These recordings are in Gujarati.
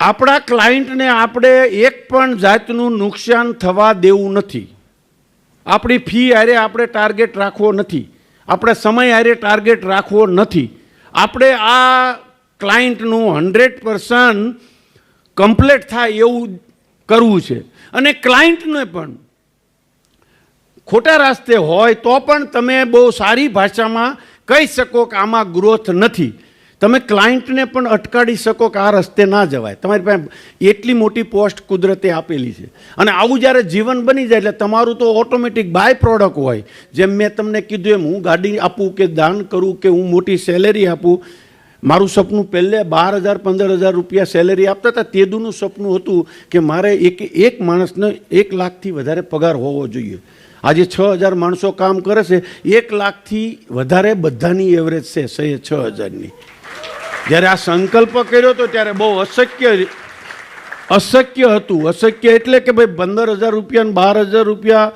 આપણા ક્લાયન્ટને આપણે એક પણ જાતનું નુકસાન થવા દેવું નથી. આપણી ફી હારે આપણે ટાર્ગેટ રાખવો નથી. આપણે સમય હારે ટાર્ગેટ રાખવો નથી. આપણે આ ક્લાયન્ટનું હંડ્રેડ પર્સન્ટ કમ્પ્લેટ થાય એવું કરવું છે. અને ક્લાયન્ટને પણ ખોટા રાસ્તે હોય તો પણ તમે બહુ સારી ભાષામાં કહી શકો કે આમાં ગ્રોથ નથી. તમે ક્લાયન્ટને પણ અટકાડી શકો કે આ રસ્તે ના જવાય. તમારી પાસે એટલી મોટી પોસ્ટ કુદરતે આપેલી છે. અને આવું જ્યારે જીવન બની જાય એટલે તમારું તો ઓટોમેટિક બાય પ્રોડક્ટ હોય. જેમ મેં તમને કીધું એમ, હું ગાડી આપું કે દાન કરું કે હું મોટી સેલેરી આપું. મારું સપનું પહેલે બાર હજાર, પંદર હજાર રૂપિયા સેલેરી આપતા હતા. તેદુનું સપનું હતું કે મારે એક એક માણસને એક લાખથી વધારે પગાર હોવો જોઈએ. આજે છ હજાર માણસો કામ કરે છે. એક લાખથી વધારે બધાની એવરેજ છે, સે છ હજારની. જ્યારે આ સંકલ્પ કર્યો હતો ત્યારે બહુ અશક્ય અશક્ય હતું. અશક્ય એટલે કે ભાઈ પંદર હજાર રૂપિયા બાર હજાર રૂપિયા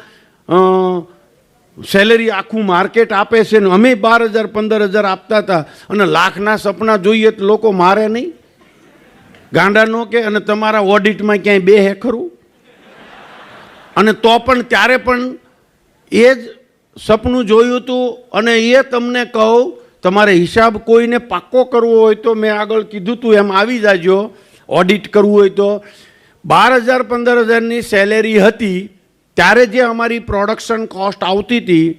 સેલેરી આખું માર્કેટ આપે છે ને અમે બાર હજાર, પંદર હજાર આપતા હતા. અને લાખના સપના જોઈએ તો લોકો મારે નહીં. ગાંડા નો કે અને તમારા ઓડિટમાં ક્યાંય બે હે ખરું અને તો પણ ત્યારે પણ એ જ સપનું જોયું હતું અને એ તમને કહું તમારે હિસાબ કોઈને પાક્કો કરવો હોય તો મેં આગળ કીધું હતું એમ આવી જાજો ઓડિટ કરવું હોય તો. બાર હજાર પંદર હજારની સેલેરી હતી, ત્યારે જે અમારી પ્રોડક્શન કોસ્ટ આવતી હતી,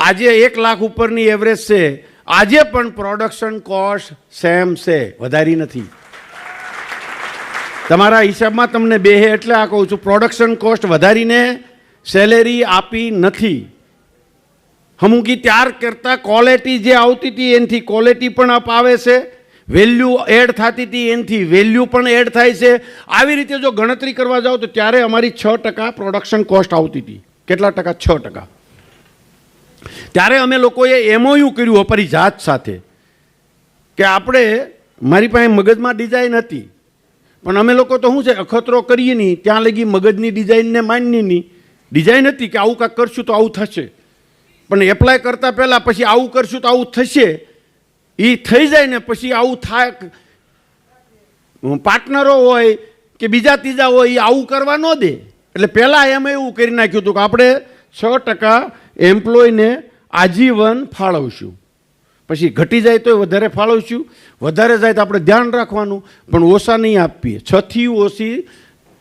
આજે એક લાખ ઉપરની એવરેજ છે. આજે પણ પ્રોડક્શન કોસ્ટ સેમ છે, વધારી નથી. તમારા હિસાબમાં તમને બે એટલે આ કહું છું પ્રોડક્શન કોસ્ટ વધારીને સેલેરી આપી નથી. હમુકી ત્યાર કરતાં ક્વોલિટી જે આવતી હતી એનાથી ક્વોલિટી પણ અપ આવે છે. વેલ્યુ એડ થતી હતી એનાથી વેલ્યુ પણ એડ થાય છે. આવી રીતે જો ગણતરી કરવા જાઓ તો ત્યારે અમારી છ ટકા પ્રોડક્શન કોસ્ટ આવતી હતી. કેટલા ટકા? છ ટકા. ત્યારે અમે લોકોએ એમઓયુ કર્યું અમારી જાત સાથે કે આપણે મારી પાસે મગજમાં ડિઝાઇન હતી. પણ અમે લોકો તો શું છે, અખતરો કરીએ નહીં. ત્યાં લગી મગજની ડિઝાઇનને માનની નહીં. ડિઝાઇન હતી કે આવું કાંક કરશું તો આવું થશે. પણ એપ્લાય કરતાં પહેલાં પછી આવું કરશું તો આવું થશે. એ થઈ જાય ને પછી આવું થાય પાર્ટનરો હોય કે બીજા ત્રીજા હોય એ આવું કરવા ન દે. એટલે પહેલાં એમ એવું કરી નાખ્યું હતું કે આપણે છ ટકા એમ્પ્લોયને આજીવન ફાળવશું. પછી ઘટી જાય તો વધારે ફાળવશું. વધારે જાય તો આપણે ધ્યાન રાખવાનું. પણ ઓછા નહીં આપીએ. છથી ઓછી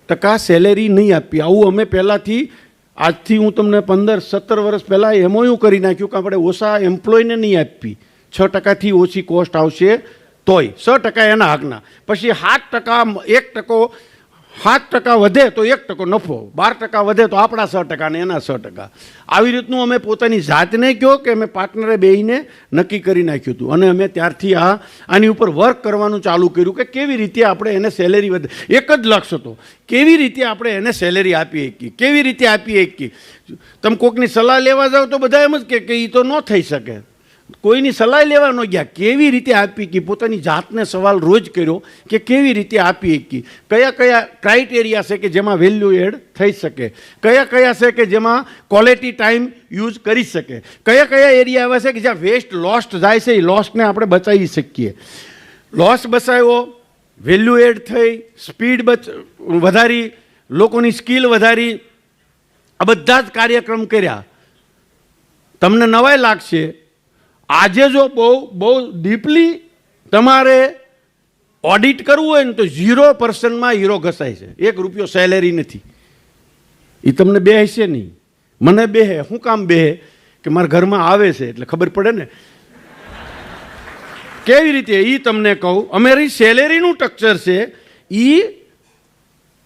ટકા સેલેરી નહીં આપીએ. આવું અમે પહેલાંથી આજથી હું તમને પંદર, સત્તર વર્ષ પહેલાં એમઓયુ કરી નાખ્યું કે આપણે ઓછા એમ્પ્લોયને નહીં આપી છ ટકાથી ઓછી કોસ્ટ આવશે તોય. છ ટકા એના હકના પછી સાત ટકા, એક ટકો સાત ટકા વધે તો એક ટકો નફો, બાર ટકા વધે તો આપણા સો ટકા ને એના સો ટકા. આવી રીતનું અમે પોતાની જાતને કહો કે અમે પાર્ટનરે બેહીને નક્કી કરી નાખ્યું હતું. અને અમે ત્યારથી આ, આની ઉપર વર્ક કરવાનું ચાલુ કર્યું કે કેવી રીતે આપણે એને સેલેરી વધે, એક જ લક્ષ્ય હતો. કેવી રીતે આપણે એને સેલેરી આપી શકીએ? કેવી રીતે આપી શકીએ? તમે કોકની સલાહ લેવા જાઓ તો બધા એમ જ કે એ તો ન થઈ શકે. કોઈની સલાહ લેવા ન ગયા, કેવી રીતે આપી કે પોતાની જાતને સવાલ રોજ કર્યો કે કેવી રીતે આપી શકી કયા કયા ક્રાઇટેરિયા છે કે જેમાં વેલ્યુ એડ થઈ શકે? કયા કયા છે કે જેમાં ક્વોલિટી ટાઈમ યુઝ કરી શકે? કયા કયા એરિયા એવા છે કે જ્યાં વેસ્ટ લોસ્ટ જાય છે, એ લોસ્ટને આપણે બચાવી શકીએ? લોસ બચાવ્યો વેલ્યુ એડ થઈ સ્પીડ બચ, વધારી, લોકોની સ્કિલ વધારી, આ બધા જ કાર્યક્રમ કર્યા. તમને નવાઈ લાગશે આજે જો બહુ બહુ ડીપલી તમારે ઓડિટ કરવું હોય ને તો ઝીરો પર્સન્ટમાં હીરો ઘસાય છે. એક રૂપિયો સેલેરી નથી. એ તમને બે હશે નહીં. મને બે હે શું કામ બે હે કે મારા ઘરમાં આવે છે, એટલે ખબર પડે ને? કેવી રીતે? એ તમને કહું, અમારી સેલેરીનું સ્ટ્રક્ચર છે એ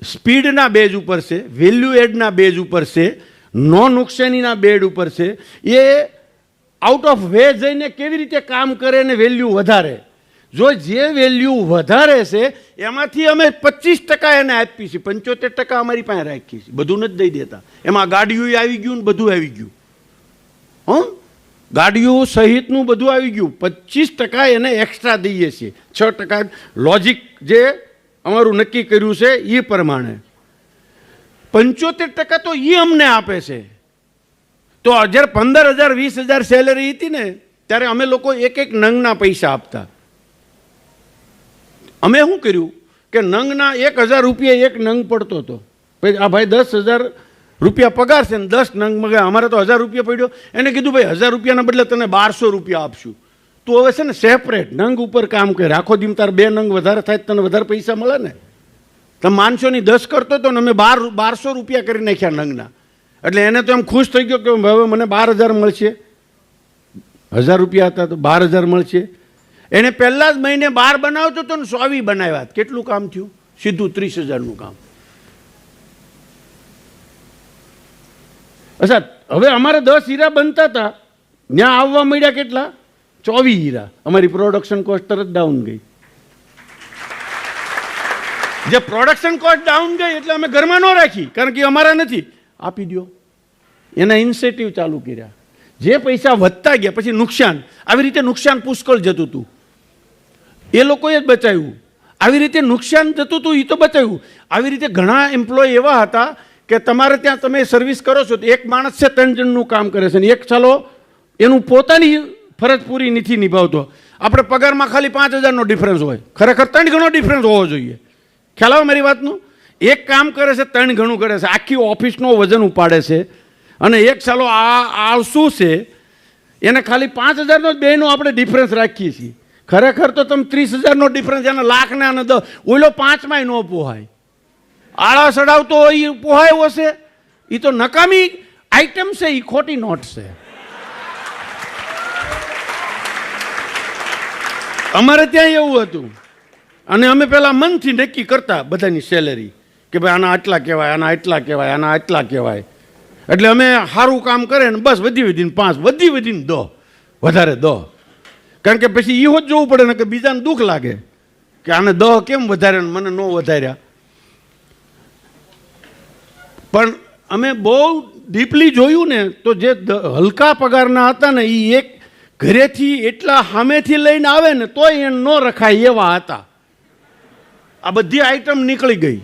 સ્પીડના બેઝ ઉપર છે વેલ્યુ એડના બેઝ ઉપર છે, નો નુકસાનીના બેડ ઉપર છે. એ આઉટ ઓફ વે જઈને કેવી રીતે કામ કરે અને વેલ્યુ વધારે? જો જે વેલ્યુ વધારે છે, એમાંથી અમે પચીસ ટકા એને આપીએ છીએ પંચોતેર ટકા અમારી પાસે રાખીએ છીએ બધું નથી દઈ દેતા. એમાં ગાડીઓ આવી ગયું ને બધું આવી ગયું. હં? ગાડીઓ સહિતનું બધું આવી ગયું. પચીસ ટકા એને એક્સ્ટ્રા દઈએ છીએ. છ ટકા લોજિક જે અમારું નક્કી કર્યું છે એ પ્રમાણે. પંચોતેર ટકા તો એ અમને આપે છે. તો જ્યારે પંદર હજાર, વીસ હજાર સેલરી હતી ને, ત્યારે અમે લોકો એક એક નંગના પૈસા આપતા. અમે શું કર્યું કે નંગના એક હજાર રૂપિયા એક નંગ પડતો હતો. ભાઈ આ ભાઈ દસ હજાર રૂપિયા પગાર છે ને, દસ નંગ મગા અમારે તો હજાર રૂપિયા પડ્યો. એને કીધું, ભાઈ, હજાર રૂપિયાના બદલે તને બારસો રૂપિયા આપશું. તું હવે છે ને સેપરેટ નંગ ઉપર કામ કરે. આખો દીમ તાર બે નંગ વધારે થાય તને વધારે પૈસા મળે ને? તમે માનશો ની દસ કરતો હતો ને, અમે બાર બારસો રૂપિયા કરી નાખ્યા નંગના. એટલે એને તો એમ ખુશ થઈ ગયો કે હવે મને બાર હજાર મળશે. હજાર રૂપિયા હતા તો બાર હજાર મળશે. એને પહેલાં જ મહિને બાર બનાવતો હતો ને સોવી બનાવ્યા. કેટલું કામ થયું? સીધું ત્રીસ હજારનું કામ. અચ્છા, હવે અમારે દસ હીરા બનતા હતા. ત્યાં આવવા મળ્યા કેટલા? ચોવીસ હીરા. અમારી પ્રોડક્શન કોસ્ટ તરત ડાઉન ગઈ. જે પ્રોડક્શન કોસ્ટ ડાઉન ગઈ એટલે અમે ઘરમાં ન રાખી, કારણ કે અમારા નથી. આપી દો એના ઇન્સેટિવ ચાલુ કર્યા. જે પૈસા વધતા ગયા, પછી નુકસાન. આવી રીતે નુકસાન પુષ્કળ જતું હતું. એ લોકોએ જ બચાવ્યું. આવી રીતે નુકસાન જતું હતું એ તો બચાવ્યું. આવી રીતે ઘણા એમ્પ્લોય એવા હતા કે તમારે ત્યાં તમે સર્વિસ કરો છો, તો એક માણસ છે, ત્રણ જણનું કામ કરે છે. ને એક ચાલો એનું પોતાની ફરજ પૂરી નથી નિભાવતો. આપણે પગારમાં ખાલી પાંચ હજારનો ડિફરન્સ હોય. ખરેખર ત્રણ ગણો ડિફરન્સ હોવો જોઈએ. ખ્યાલ આવે મારી વાતનું? એક કામ કરે છે, ત્રણ ઘણું કરે છે. આખી ઓફિસનો વજન ઉપાડે છે. અને એક ચાલો આ આળસુ છે? એને ખાલી પાંચ હજારનો જ બેનો આપણે ડિફરન્સ રાખીએ છીએ. ખરેખર તો તમે ત્રીસ હજારનો ડિફરન્સ એને લાખને અને દસ. ઓલો પાંચમાંય ન પોહાય. આળા સડાવતો એ પોહાયો હશે. એ તો નકામી આઈટમ છે એ ખોટી નોટ છે. અમારે ત્યાં એવું હતું. અને અમે પહેલાં મનથી નક્કી કરતા બધાની સેલેરી કે ભાઈ આના આટલા કહેવાય, આના આટલા કહેવાય, આના આટલા કહેવાય. એટલે અમે સારું કામ કરે ને બસ વધી વધીને પાંચ, વધી વધીને દો વધારે દો કારણ કે પછી એ જ જોવું પડે ને કે બીજાને દુઃખ લાગે કે આને દહ કેમ વધારે મને ન વધાર્યા. પણ અમે બહુ ડીપલી જોયું ને તો જે હલકા પગારના હતા ને એ એક ઘરેથી એટલા સામેથી લઈને આવે ને તોય એને ન રખાય એવા હતા. આ બધી આઈટમ નીકળી ગઈ.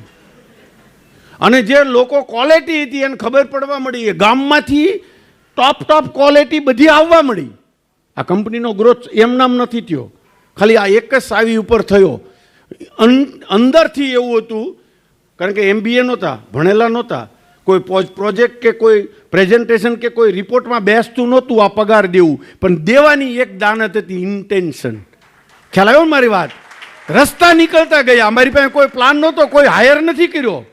અને જે લોકો ક્વોલિટી હતી એને ખબર પડવા મળી, એ ગામમાંથી ટોપ ટોપ ક્વોલિટી બધી આવવા મળી. આ કંપનીનો ગ્રોથ એમ નામ નથી થયો. ખાલી આ એક જ સાવી ઉપર થયો. અંદરથી એવું હતું, કારણ કે એમબીએ નહોતા, ભણેલા નહોતા. કોઈ પ્રોજેક્ટ કે કોઈ પ્રેઝન્ટેશન કે કોઈ રિપોર્ટમાં બેસતું નહોતું આ પગાર દેવું. પણ દેવાની એક દાનત હતી ઇન્ટેન્શન ખ્યાલ આવ્યો મારી વાત? રસ્તા નીકળતા ગયા. અમારી પાસે કોઈ પ્લાન નહોતો, કોઈ હાયર નથી કર્યો.